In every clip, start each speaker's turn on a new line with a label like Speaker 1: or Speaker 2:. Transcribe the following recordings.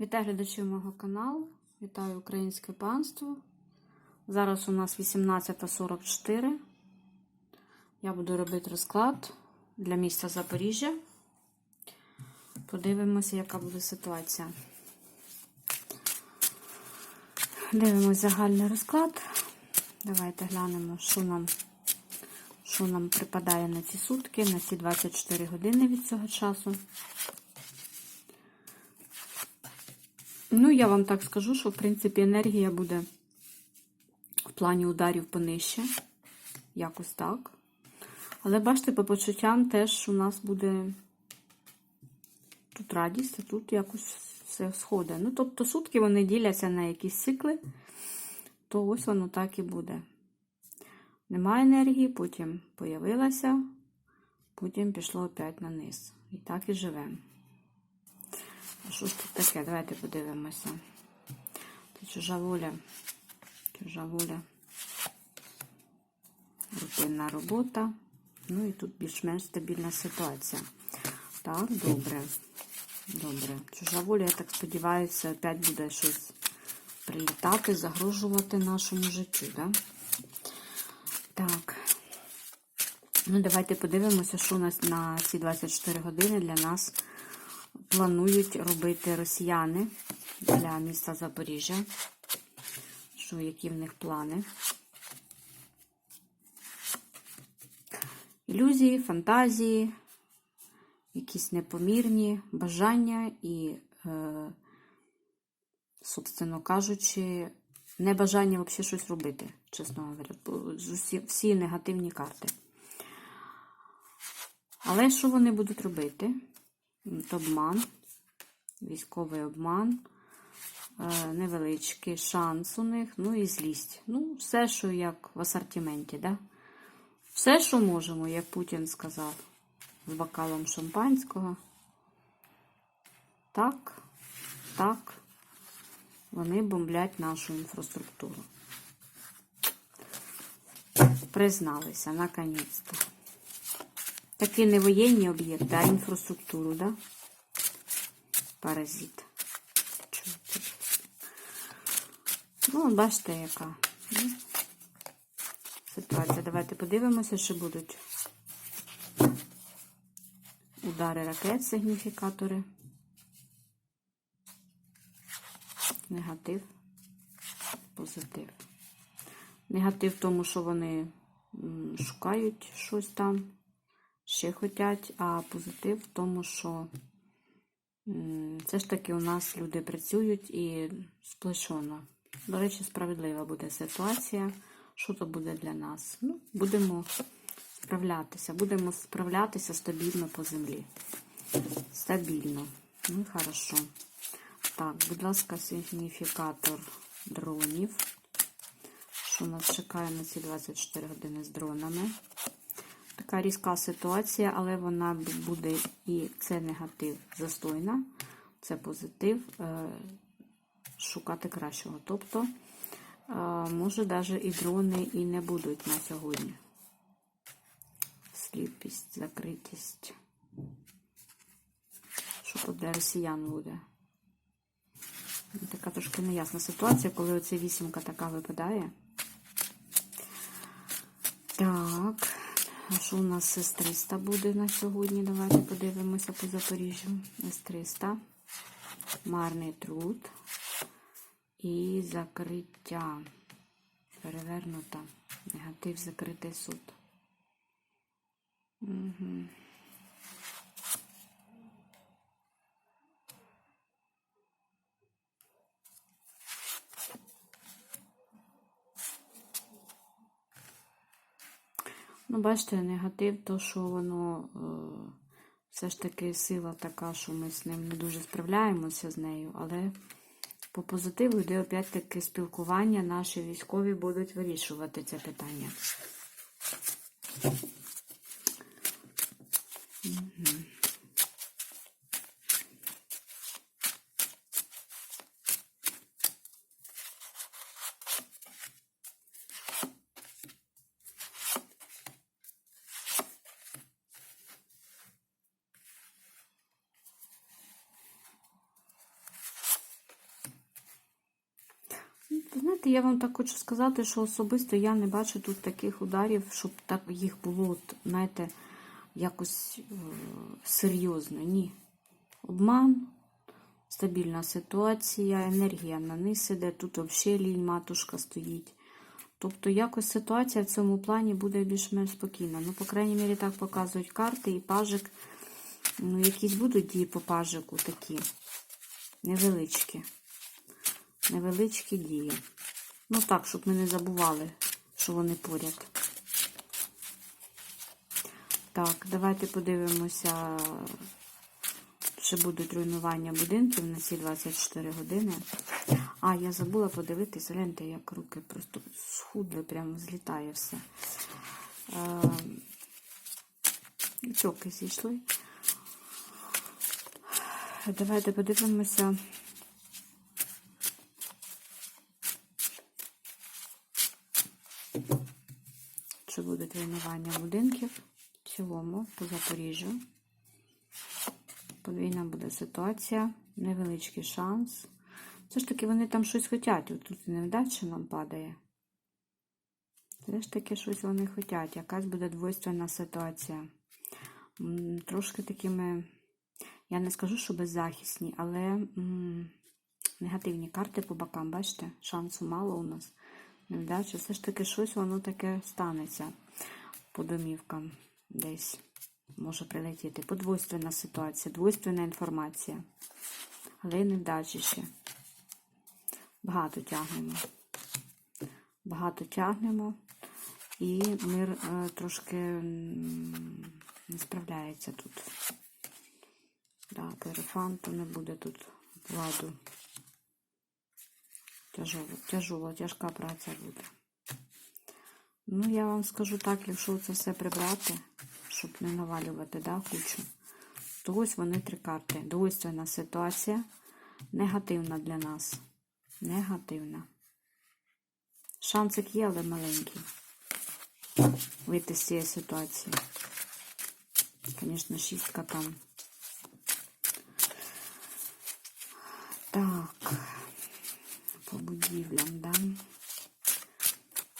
Speaker 1: Вітаю глядачів мого каналу. Вітаю українське панство. Зараз у нас 18.44. Я буду робити розклад для міста Запоріжжя. Подивимося, яка буде ситуація. Дивимось загальний розклад. Давайте глянемо, що нам, що нам припадає на ці сутки, на ці 24 години від цього часу. Ну, я вам так скажу, що, в принципі, енергія буде в плані ударів понижче. Якось так. Але бачите, по почуттям теж у нас буде тут радість, а тут якось все сходить. Ну, тобто сутки вони діляться на якісь цикли, то ось воно так і буде. Немає енергії, потім появилася, потім пішло опять на низ. І так і живемо. Що ж тут таке? Давайте подивимося. Це чужа воля. Чужа воля. Рутинна робота. Ну і тут більш-менш стабільна ситуація. Так, добре. Добре. Чужа воля, я так сподіваюся, опять буде щось прилітати, загрожувати нашому життю, да? Так. Ну, давайте подивимося, що у нас на ці 24 години для нас планують робити росіяни для міста Запоріжжя. Що, які в них плани? Ілюзії, фантазії, якісь непомірні бажання і, е, собственно кажучи, небажання взагалі щось робити, чесно говоря, всі, всі негативні карти. Але що вони будуть робити? Обман, військовий обман, невеличкий шанс у них, ну і злість. Ну, все, що як в асортименті, да? Все, що можемо, як Путін сказав, з бокалом шампанського. Так, так, вони бомблять нашу інфраструктуру. Призналися, наконець-то. Такі не воєнні об'єкти, а інфраструктуру, да? Паразит. Ну, бачите, яка ситуація. Давайте подивимося, що будуть удари ракет, сигніфікатори. Негатив, позитив. Негатив в тому, що вони шукають щось там ще хочуть, а позитив в тому, що все ж таки у нас люди працюють і сплещено. До речі, справедлива буде ситуація. Що то буде для нас? Ну, Будемо справлятися. Будемо справлятися стабільно по землі. Стабільно. Ну, хорошо. Так, будь ласка, сигніфікатор дронів. Що нас чекає на ці 24 години з дронами? Така різка ситуація, але вона буде і це негатив застойна, це позитив, е, шукати кращого. Тобто, е, може, навіть і дрони і не будуть на сьогодні. Сліпість, закритість. Що для росіян буде? Така трошки неясна ситуація, коли оця вісімка така випадає. Так. А що у нас С-300 буде на сьогодні? Давайте подивимося по Запоріжжю. С-300. Марний труд. І закриття. Перевернута. Негатив закритий суд. Угу. Ну, бачите, негатив, то що воно е, все ж таки сила така, що ми з ним не дуже справляємося з нею, але по позитиву йде опять-таки спілкування, наші військові будуть вирішувати це питання. Угу. Знаєте, я вам так хочу сказати, що особисто я не бачу тут таких ударів, щоб так їх було, от, знаєте, якось е, серйозно. Ні. Обман, стабільна ситуація, енергія на низ іде, тут взагалі лінь матушка стоїть. Тобто якось ситуація в цьому плані буде більш-менш спокійна. Ну, по крайній мірі, так показують карти і пажик. Ну, якісь будуть дії по пажику такі. Невеличкі. Невеличкі дії. Ну так, щоб ми не забували, що вони поряд. Так, давайте подивимося, чи будуть руйнування будинків на ці 24 години. А, я забула подивитись, гляньте, як руки просто схудли, прямо злітає все. Е, Чоки зійшли. Давайте подивимося. Чи буде тренування будинків в цілому по Запоріжжю. Подвійна буде ситуація, невеличкий шанс. Все ж таки вони там щось хочуть. Тут невдача нам падає. Все ж таки щось вони хочуть. Якась буде двойственна ситуація. Трошки такими, я не скажу, що беззахисні, але м, негативні карти по бокам, бачите? Шансу мало у нас. Невдача. Все ж таки щось воно таке станеться по домівкам десь. Може прилетіти. Подвойственна ситуація, двойственна інформація. Але й невдачі ще. Багато тягнемо. Багато тягнемо. І мир е, трошки не справляється тут. Так, ерефанту не буде тут владу. Тяжово, тяжово, тяжка праця буде. Ну, я вам скажу так, якщо це все прибрати, щоб не навалювати да, кучу, то ось вони три карти. Двойственна ситуація, негативна для нас. Негативна. Шансик є, але маленький. Вийти з цієї ситуації. Звісно, шістка там. Так, по будівлям, да?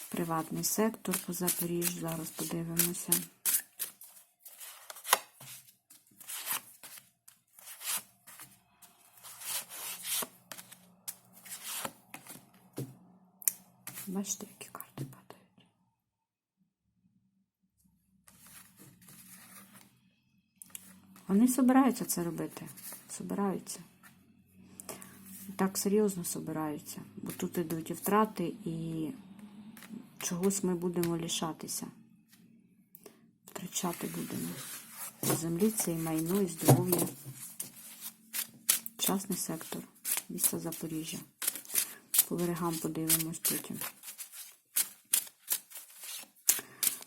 Speaker 1: Приватний сектор по Запоріжжю. Зараз подивимося. Бачите, які карти падають. Вони собираються це робити. Собираються. Так серйозно собираються. Бо тут ідуть і втрати, і чогось ми будемо лишатися. Втрачати будемо. Землі це і майно, і здоров'я. Частний сектор. Місто Запоріжжя. По берегам подивимось потім.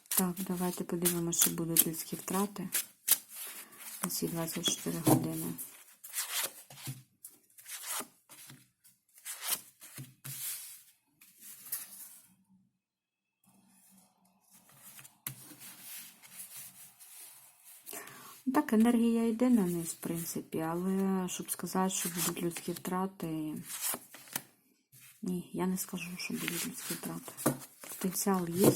Speaker 1: Так, давайте подивимося, що будуть людські втрати на ці 24 години. Енергія йде на низ, в принципі, але щоб сказати, що будуть людські втрати, ні, я не скажу, що будуть людські втрати. Потенціал є.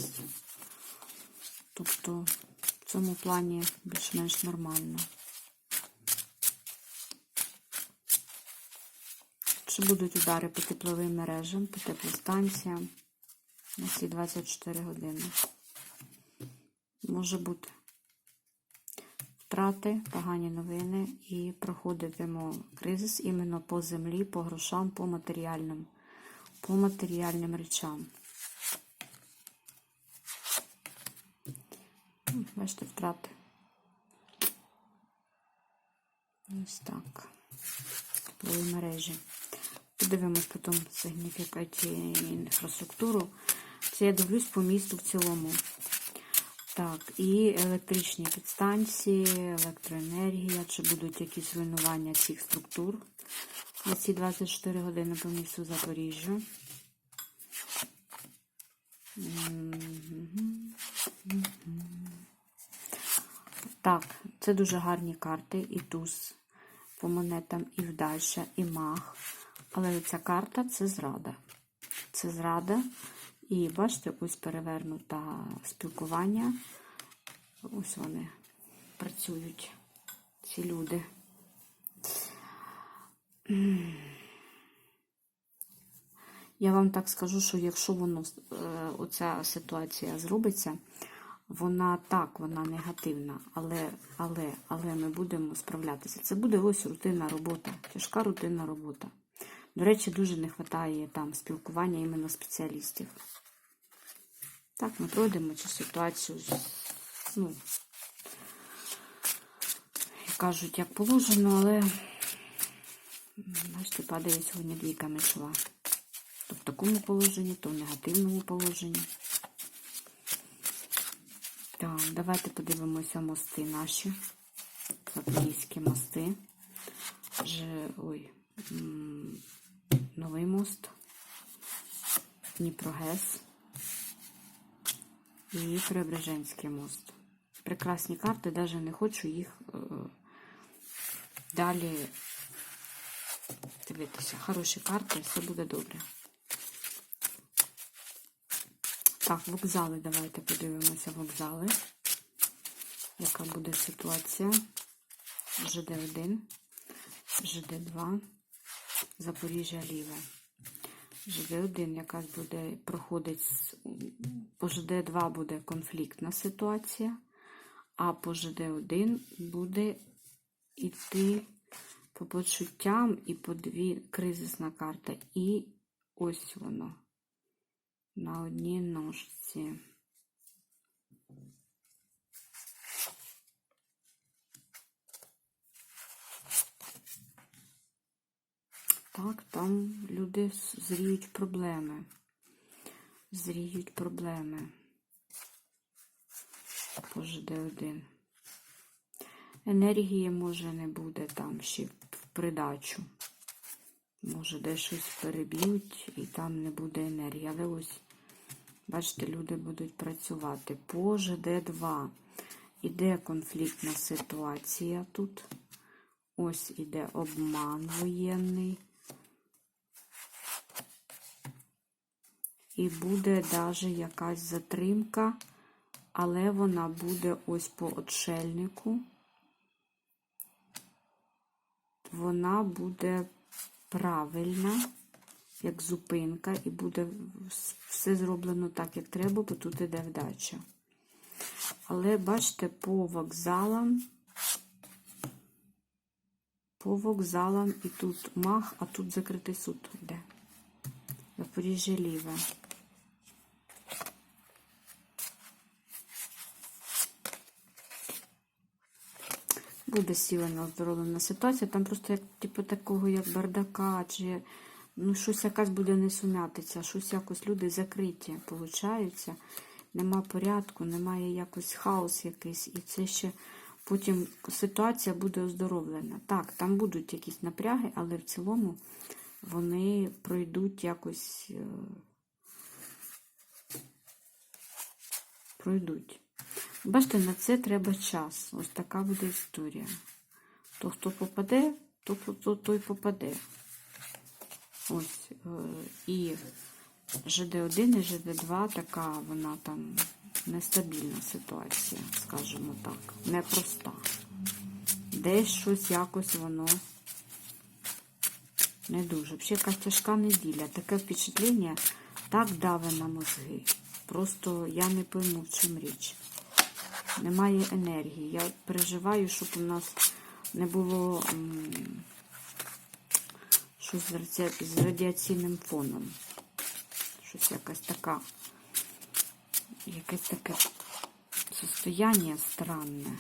Speaker 1: Тобто в цьому плані більш-менш нормально. Чи будуть удари по тепловим мережам, по теплостанціям на ці 24 години? Може бути втрати, погані новини і проходитимо кризис іменно по землі, по грошам, по матеріальним, по матеріальним речам. Бачите, втрати. Ось так. Теплові мережі. Подивимось потім сигніфікацію інфраструктуру. Це я дивлюсь по місту в цілому. Так, і електричні підстанції, електроенергія, чи будуть якісь руйнування цих структур на ці 24 години по місту Запоріжжя. Так, це дуже гарні карти. І туз по монетам, і вдальша, і маг. Але ця карта це зрада. це зрада. І бачите, ось перевернута спілкування. Ось вони працюють, ці люди. Я вам так скажу, що якщо воно, е, оця ситуація зробиться, вона так, вона негативна, але, але, але ми будемо справлятися. Це буде ось рутинна робота, тяжка рутинна робота. До речі, дуже не вистачає там спілкування іменно спеціалістів. Так, ми пройдемо цю ситуацію, ну, кажуть, як положено, але бачите, падає сьогодні двійка мечова. То в такому положенні, то в негативному положенні. Так, давайте подивимося мости наші. Запорізькі мости. Ж, ой, новий мост. Дніпрогес. І Преображенський мост. Прекрасні карти, навіть не хочу їх е, далі дивитися. Хороші карти, все буде добре. Так, вокзали, давайте подивимося вокзали. Яка буде ситуація? ЖД1, ЖД2, Запоріжжя Ліве. ЖД1 якась буде проходить, по ЖД2 буде конфліктна ситуація, а по ЖД1 буде йти по почуттям і по дві кризисна карта. І ось воно на одній ножці. Так, там люди зріють проблеми. Зріють проблеми. По ЖД1. Енергії може не буде там ще в придачу. Може, де щось переб'ють і там не буде енергії. Але ось, бачите, люди будуть працювати. По ЖД2 іде конфліктна ситуація тут. Ось іде обман воєнний. І буде даже якась затримка, але вона буде ось по отшельнику. Вона буде правильна, як зупинка, і буде все зроблено так, як треба, бо тут іде вдача. Але бачите, по вокзалам, по вокзалам і тут мах, а тут закритий суд йде. Запоріжжя ліве. Буде сілена оздоровлена ситуація. Там просто як, типу, такого, як бардака, чи ну, щось якась буде не сумятися, щось якось люди закриті, получаються. Нема порядку, немає якось хаос якийсь. І це ще потім ситуація буде оздоровлена. Так, там будуть якісь напряги, але в цілому вони пройдуть якось. е, Пройдуть. Бачите, на це треба час. Ось така буде історія. То, хто попаде, то, то, то той попаде. Ось. е, І ЖД1 і ЖД2 така, вона там нестабільна ситуація, скажімо так. Непроста. Десь щось якось воно не дуже. Взагалі якась тяжка неділя. Таке впечатлення так даве на мозги. Просто я не пойму, в чому річ. Немає енергії. Я переживаю, щоб у нас не було щось з раді- з радіаційним фоном. Щось якась така, якесь таке состояння странне.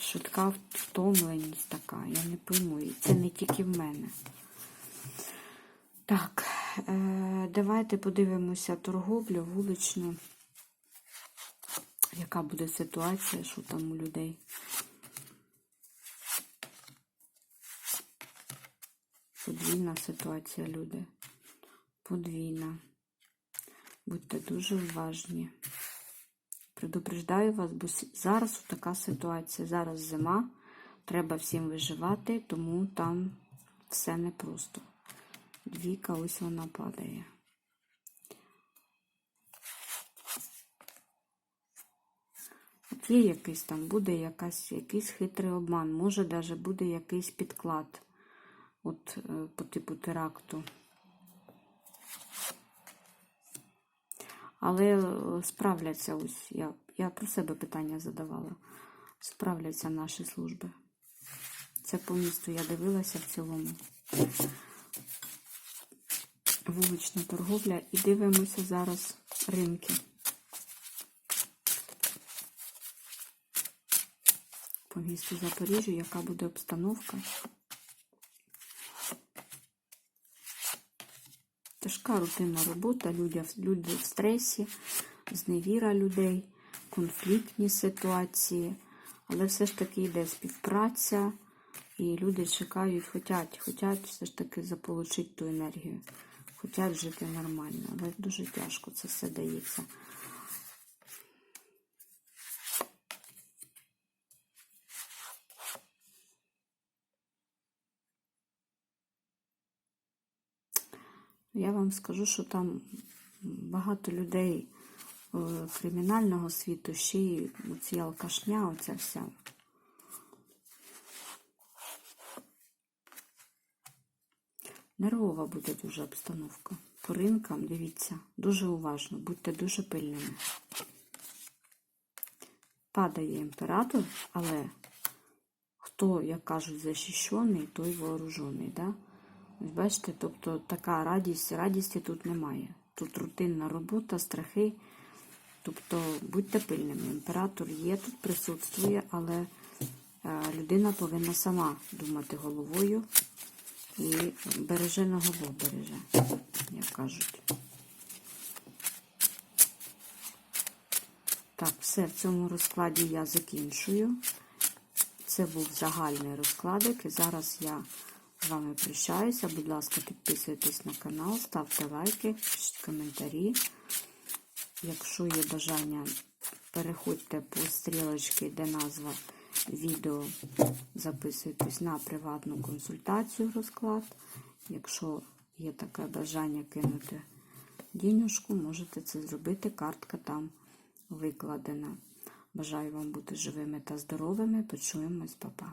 Speaker 1: Швидка втомленість така, я не пойму. І це не тільки в мене. Так, е, давайте подивимося торговлю вуличну. Яка буде ситуація, що там у людей? Подвійна ситуація, люди. Подвійна. Будьте дуже уважні. Предупреждаю вас, бо зараз така ситуація. Зараз зима, треба всім виживати, тому там все непросто. Двійка, ось вона падає. Є якийсь там, буде якась, якийсь хитрий обман, може навіть буде якийсь підклад от, е, по типу теракту. Але е, справляться ось, я, я про себе питання задавала. Справляться наші служби. Це по місту я дивилася в цілому. Вулична торговля і дивимося зараз ринки. Місту Запоріжжя, яка буде обстановка. Тяжка рутинна робота, люди, люди в стресі, зневіра людей, конфліктні ситуації, але все ж таки йде співпраця, і люди чекають, хочуть, хочуть все ж таки заполучити ту енергію, хочуть жити нормально, але дуже тяжко це все дається. Я вам скажу, що там багато людей е, кримінального світу, ще й ці алкашня, оця вся. Нервова буде дуже обстановка. По ринкам, дивіться, дуже уважно, будьте дуже пильними. Падає імператор, але хто, як кажуть, захищений, той вооружений. Да? Бачите, тобто така радість, радісті тут немає. Тут рутинна робота, страхи. Тобто будьте пильними. Імператор є, тут присутствує, але е, людина повинна сама думати головою і береженого Бог береже, як кажуть. Так, все, в цьому розкладі я закінчую. Це був загальний розкладик. І зараз я з вами прощаюся. Будь ласка, підписуйтесь на канал, ставте лайки, пишіть коментарі. Якщо є бажання, переходьте по стрілочці, де назва відео, записуйтесь на приватну консультацію розклад. Якщо є таке бажання кинути дінюшку, можете це зробити. Картка там викладена. Бажаю вам бути живими та здоровими. Почуємось, Па-па.